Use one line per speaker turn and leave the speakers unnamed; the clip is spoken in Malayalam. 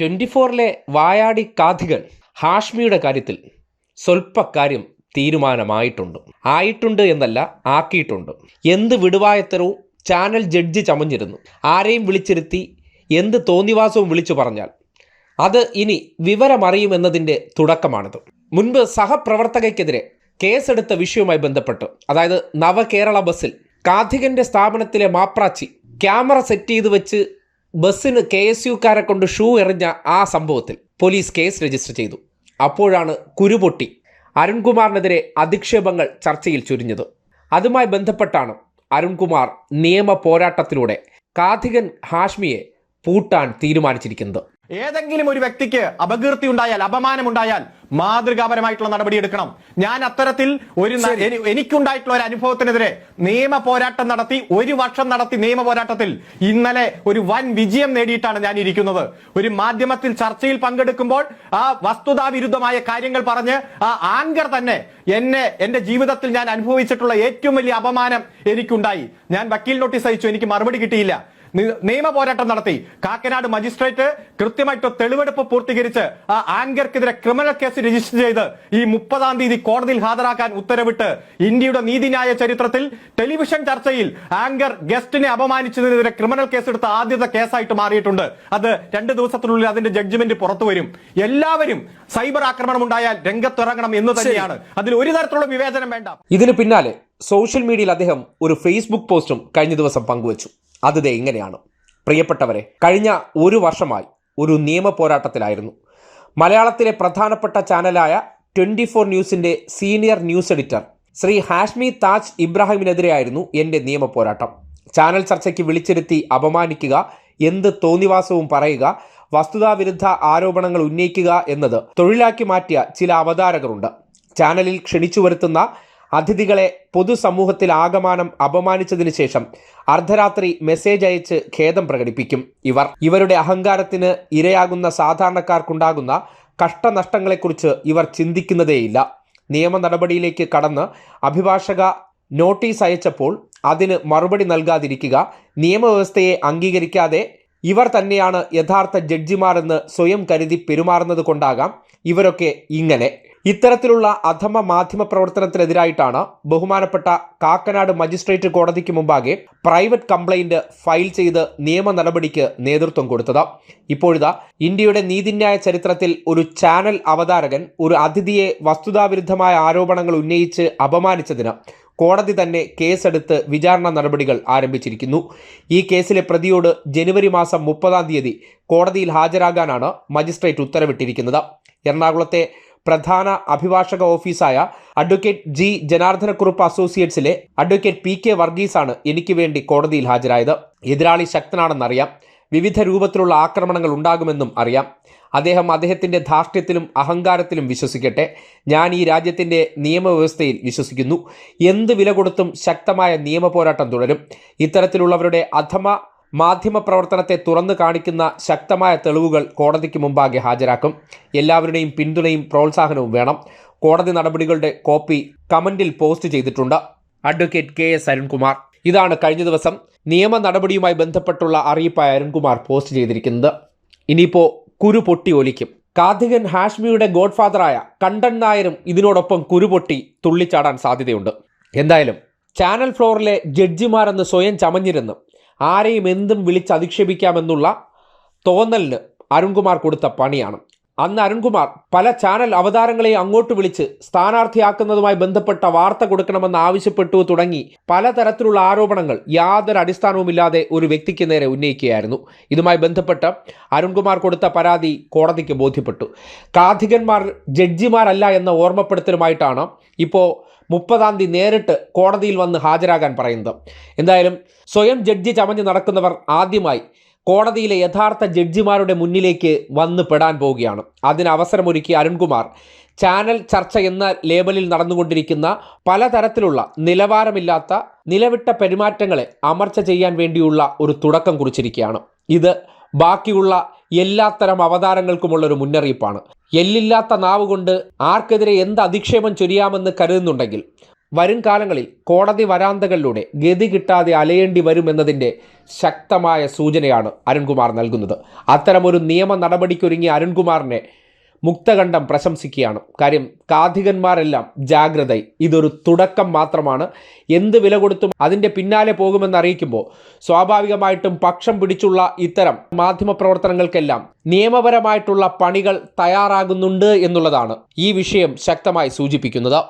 ട്വന്റി ഫോറിലെ വായാടി കാഥികൾ ഹാഷ്മിയുടെ കാര്യത്തിൽ സ്വൽപ്പക്കാര്യം തീരുമാനമായിട്ടുണ്ട്. ആയിട്ടുണ്ട് എന്നല്ല ആക്കിയിട്ടുണ്ട്. എന്ത് വിടുവായത്തരവും ചാനൽ ജഡ്ജ് ചമഞ്ഞിരുന്നു. ആരെയും വിളിച്ചിരുത്തി എന്ത് തോന്നിവാസവും വിളിച്ചു പറഞ്ഞാൽ അത് ഇനി വിവരമറിയുമെന്നതിന്റെ തുടക്കമാണിത്. മുൻപ് സഹപ്രവർത്തകയ്ക്കെതിരെ കേസെടുത്ത വിഷയവുമായി ബന്ധപ്പെട്ട് അതായത് നവകേരള ബസ്സിൽ കാഥികന്റെ സ്ഥാപനത്തിലെ മാപ്രാച്ചി ക്യാമറ സെറ്റ് ചെയ്ത് വെച്ച് ബസ്സിന് കെ എസ് യുക്കാരെ കൊണ്ട് ഷൂ എറിഞ്ഞ ആ സംഭവത്തിൽ പോലീസ് കേസ് രജിസ്റ്റർ ചെയ്തു. അപ്പോഴാണ് കുരുപൊട്ടി അരുൺകുമാറിനെതിരെ അധിക്ഷേപങ്ങൾ ചർച്ചയിൽ ചുരിഞ്ഞത്. അതുമായി ബന്ധപ്പെട്ടാണ് അരുൺകുമാർ നിയമ പോരാട്ടത്തിലൂടെ കാഥികൻ ഹാഷ്മിയെ പൂട്ടാൻ തീരുമാനിച്ചിരിക്കുന്നത്.
ഏതെങ്കിലും ഒരു വ്യക്തിക്ക് അപകീർത്തി ഉണ്ടായാൽ അപമാനം ഉണ്ടായാൽ മാതൃകാപരമായിട്ടുള്ള നടപടി എടുക്കണം. ഞാൻ അത്തരത്തിൽ ഒരു എനിക്കുണ്ടായിട്ടുള്ള ഒരു അനുഭവത്തിനെതിരെ നിയമ പോരാട്ടം നടത്തി ഒരു വർഷം നടത്തി നിയമ പോരാട്ടത്തിൽ ഇന്നലെ ഒരു വൻ വിജയം നേടിയിട്ടാണ് ഞാൻ ഇരിക്കുന്നത്. ഒരു മാധ്യമത്തിൽ ചർച്ചയിൽ പങ്കെടുക്കുമ്പോൾ ആ വസ്തുതാവിരുദ്ധമായ കാര്യങ്ങൾ പറഞ്ഞ് ആ ആങ്കർ തന്നെ എന്നെ എന്റെ ജീവിതത്തിൽ ഞാൻ അനുഭവിച്ചിട്ടുള്ള ഏറ്റവും വലിയ അപമാനം എനിക്കുണ്ടായി. ഞാൻ വക്കീൽ നോട്ടീസ് അയച്ചു എനിക്ക് മറുപടി കിട്ടിയില്ല. നിയമ പോരാട്ടം നടത്തി. കാക്കനാട് മജിസ്ട്രേറ്റ് കൃത്യമായിട്ട് തെളിവെടുപ്പ് പൂർത്തീകരിച്ച് ആ ആങ്കർക്കെതിരെ ക്രിമിനൽ കേസ് രജിസ്റ്റർ ചെയ്ത് ഈ മുപ്പതാം തീയതി കോടതിയിൽ ഹാജരാക്കാൻ ഉത്തരവിട്ട് ഇന്ത്യയുടെ നീതിന്യായ ചരിത്രത്തിൽ ടെലിവിഷൻ ചർച്ചയിൽ ആങ്കർ ഗസ്റ്റിനെ അപമാനിച്ചതിനെതിരെ ക്രിമിനൽ കേസ് എടുത്ത ആദ്യത്തെ കേസായിട്ട് മാറിയിട്ടുണ്ട്. അത് രണ്ട് ദിവസത്തിനുള്ളിൽ അതിന്റെ ജഡ്ജ്മെന്റ് പുറത്തു വരും. എല്ലാവരും സൈബർ ആക്രമണം ഉണ്ടായാൽ രംഗത്തിറങ്ങണം എന്ന് തന്നെയാണ്. അതിൽ ഒരു തരത്തിലുള്ള വിവേചനം വേണ്ട.
ഇതിന് പിന്നാലെ സോഷ്യൽ മീഡിയയിൽ അദ്ദേഹം ഒരു ഫേസ്ബുക്ക് പോസ്റ്റും കഴിഞ്ഞ ദിവസം പങ്കുവച്ചു. അത് ദേ ഇങ്ങനെയാണ്. പ്രിയപ്പെട്ടവരെ കഴിഞ്ഞ ഒരു വർഷമായി ഒരു നിയമ പോരാട്ടത്തിലായിരുന്നു. മലയാളത്തിലെ പ്രധാനപ്പെട്ട ചാനലായ ട്വന്റി ഫോർ ന്യൂസിന്റെ senior news editor Shri Hashmi Taj ഇബ്രാഹിമിനെതിരെയായിരുന്നു എന്റെ നിയമ പോരാട്ടം. ചാനൽ ചർച്ചയ്ക്ക് വിളിച്ചിരുത്തി അപമാനിക്കുക എന്ത് തോന്നിവാസവും പറയുക വസ്തുതാവിരുദ്ധ ആരോപണങ്ങൾ ഉന്നയിക്കുക എന്നത് തൊഴിലാക്കി മാറ്റിയ ചില അവതാരകരുണ്ട്. ചാനലിൽ ക്ഷണിച്ചു വരുത്തുന്ന അതിഥികളെ പൊതുസമൂഹത്തിൽ ആകമാനം അപമാനിച്ചതിന് ശേഷം അർദ്ധരാത്രി മെസ്സേജ് അയച്ച് ഖേദം പ്രകടിപ്പിക്കും ഇവർ. ഇവരുടെ അഹങ്കാരത്തിന് ഇരയാകുന്ന സാധാരണക്കാർക്കുണ്ടാകുന്ന കഷ്ടനഷ്ടങ്ങളെക്കുറിച്ച് ഇവർ ചിന്തിക്കുന്നതേയില്ല. നിയമ നടപടിയിലേക്ക് കടന്ന് അഭിഭാഷക നോട്ടീസ് അയച്ചപ്പോൾ അതിന് മറുപടി നൽകാതിരിക്കുക നിയമവ്യവസ്ഥയെ അംഗീകരിക്കാതെ ഇവർ തന്നെയാണ് യഥാർത്ഥ ജഡ്ജിമാരെന്ന് സ്വയം കരുതി പെരുമാറുന്നത് കൊണ്ടാകാം ഇവരൊക്കെ ഇങ്ങനെ. ഇത്തരത്തിലുള്ള അധമ മാധ്യമ പ്രവർത്തനത്തിനെതിരായിട്ടാണ് ബഹുമാനപ്പെട്ട കാക്കനാട് മജിസ്ട്രേറ്റ് കോടതിക്ക് മുമ്പാകെ പ്രൈവറ്റ് കംപ്ലൈന്റ് ഫയൽ ചെയ്ത് നിയമ നടപടിക്ക് നേതൃത്വം കൊടുത്തത്. ഇപ്പോഴിതാ ഇന്ത്യയുടെ നീതിന്യായ ചരിത്രത്തിൽ ഒരു ചാനൽ അവതാരകൻ ഒരു അതിഥിയെ വസ്തുതാവിരുദ്ധമായ ആരോപണങ്ങൾ ഉന്നയിച്ച് അപമാനിച്ചതിന് കോടതി തന്നെ കേസെടുത്ത് വിചാരണ നടപടികൾ ആരംഭിച്ചിരിക്കുന്നു. ഈ കേസിലെ പ്രതിയോട് ജനുവരി മാസം മുപ്പതാം തീയതി കോടതിയിൽ ഹാജരാകാനാണ് മജിസ്ട്രേറ്റ് ഉത്തരവിട്ടിരിക്കുന്നത്. എറണാകുളത്തെ പ്രധാന അഭിഭാഷക ഓഫീസായ അഡ്വക്കേറ്റ് ജി ജനാർദ്ദനക്കുറുപ്പ് അസോസിയേറ്റ്സിലെ അഡ്വക്കേറ്റ് പി കെ വർഗീസാണ് എനിക്ക് വേണ്ടി കോടതിയിൽ ഹാജരായത്. എതിരാളി ശക്തനാണെന്നറിയാം. വിവിധ രൂപത്തിലുള്ള ആക്രമണങ്ങൾ ഉണ്ടാകുമെന്നും അറിയാം. അദ്ദേഹം അദ്ദേഹത്തിന്റെ ധാർഷ്ട്യത്തിലും അഹങ്കാരത്തിലും വിശ്വസിക്കട്ടെ. ഞാൻ ഈ രാജ്യത്തിന്റെ നിയമവ്യവസ്ഥയിൽ വിശ്വസിക്കുന്നു. എന്ത് വില കൊടുത്തും ശക്തമായ നിയമ പോരാട്ടം തുടരും. ഇത്തരത്തിലുള്ളവരുടെ അധമ മാധ്യമ പ്രവർത്തനത്തെ തുറന്നു കാണിക്കുന്ന ശക്തമായ തെളിവുകൾ കോടതിക്ക് മുമ്പാകെ ഹാജരാക്കും. എല്ലാവരുടെയും പിന്തുണയും പ്രോത്സാഹനവും വേണം. കോടതി നടപടികളുടെ കോപ്പി കമന്റിൽ പോസ്റ്റ് ചെയ്തിട്ടുണ്ട്. Advocate K S Arunkumar. ഇതാണ് കഴിഞ്ഞ ദിവസം നിയമ നടപടിയുമായി ബന്ധപ്പെട്ടുള്ള അറിയിപ്പായ അരുൺകുമാർ പോസ്റ്റ് ചെയ്തിരിക്കുന്നത്. ഇനിയിപ്പോൾ കുരു പൊട്ടി ഒലിക്കും. കാർത്തികൻ ഹാഷ്മിയുടെ ഗോഡ്ഫാദറായ കണ്ടൻ നായരും ഇതിനോടൊപ്പം കുരുപൊട്ടി തുള്ളിച്ചാടാൻ സാധ്യതയുണ്ട്. എന്തായാലും ചാനൽ ഫ്ലോറിലെ ജഡ്ജിമാരെന്ന് സ്വയം ചമഞ്ഞിരുന്ന്. ആരെയും എന്തും വിളിച്ച് അധിക്ഷേപിക്കാമെന്നുള്ള തോന്നലിന് അരുൺകുമാർ കൊടുത്ത പണിയാണ്. അന്ന് അരുൺകുമാർ പല ചാനൽ അവതാരങ്ങളെ അങ്ങോട്ട് വിളിച്ച് സ്ഥാനാർത്ഥിയാക്കുന്നതുമായി ബന്ധപ്പെട്ട വാർത്ത കൊടുക്കണമെന്ന് ആവശ്യപ്പെട്ടു തുടങ്ങി. പലതരത്തിലുള്ള ആരോപണങ്ങൾ യാതൊരു അടിസ്ഥാനവുമില്ലാതെ ഒരു വ്യക്തിക്ക് നേരെ ഉന്നയിക്കുകയായിരുന്നു. ഇതുമായി ബന്ധപ്പെട്ട് അരുൺകുമാർ കൊടുത്ത പരാതി കോടതിക്ക് ബോധ്യപ്പെട്ടു. കാഥികന്മാർ ജഡ്ജിമാരല്ല എന്ന ഓർമ്മപ്പെടുത്തലുമായിട്ടാണ് ഇപ്പോൾ മുപ്പതാം തീയതി നേരിട്ട് കോടതിയിൽ വന്ന് ഹാജരാകാൻ പറയുന്നത്. എന്തായാലും സ്വയം ജഡ്ജി ചമഞ്ഞ് നടക്കുന്നവർ ആദ്യമായി കോടതിയിലെ യഥാർത്ഥ ജഡ്ജിമാരുടെ മുന്നിലേക്ക് വന്ന് പെടാൻ പോവുകയാണ്. അതിന് അവസരമൊരുക്കിയ അരുൺകുമാർ ചാനൽ ചർച്ച എന്ന ലേബലിൽ നടന്നുകൊണ്ടിരിക്കുന്ന പലതരത്തിലുള്ള നിലവാരമില്ലാത്ത നിലവിട്ട പെരുമാറ്റങ്ങളെ അമർച്ച ചെയ്യാൻ വേണ്ടിയുള്ള ഒരു തുടക്കം കുറിച്ചിരിക്കുകയാണ്. ഇത് ബാക്കിയുള്ള എല്ലാത്തരം അവതാരങ്ങൾക്കുമുള്ള ഒരു മുന്നറിയിപ്പാണ്. എല്ലില്ലാത്ത നാവ് കൊണ്ട് ആർക്കെതിരെ എന്ത് അധിക്ഷേപം ചൊരിയാമെന്ന് കരുതുന്നുണ്ടെങ്കിൽ വരും കാലങ്ങളിൽ കോടതി വരാന്തകളിലൂടെ ഗതി കിട്ടാതെ അലയേണ്ടി വരുമെന്നതിന്റെ ശക്തമായ സൂചനയാണ് അരുൺകുമാർ നൽകുന്നത്. അത്തരമൊരു നിയമ നടപടിക്കൊരുങ്ങിയ അരുൺകുമാറിനെ മുക്തകണ്ഠം പ്രശംസിക്കുകയാണ്. കാര്യം കാഥികന്മാരെല്ലാം ജാഗ്രത ഇതൊരു തുടക്കം മാത്രമാണ്. എന്ത് വില കൊടുത്തും അതിന്റെ പിന്നാലെ പോകുമെന്ന് അറിയിക്കുമ്പോൾ സ്വാഭാവികമായിട്ടും പക്ഷം പിടിച്ചുള്ള ഇത്തരം മാധ്യമ പ്രവർത്തനങ്ങൾക്കെല്ലാം നിയമപരമായിട്ടുള്ള പണികൾ തയ്യാറാകുന്നുണ്ട് എന്നുള്ളതാണ് ഈ വിഷയം ശക്തമായി സൂചിപ്പിക്കുന്നത്.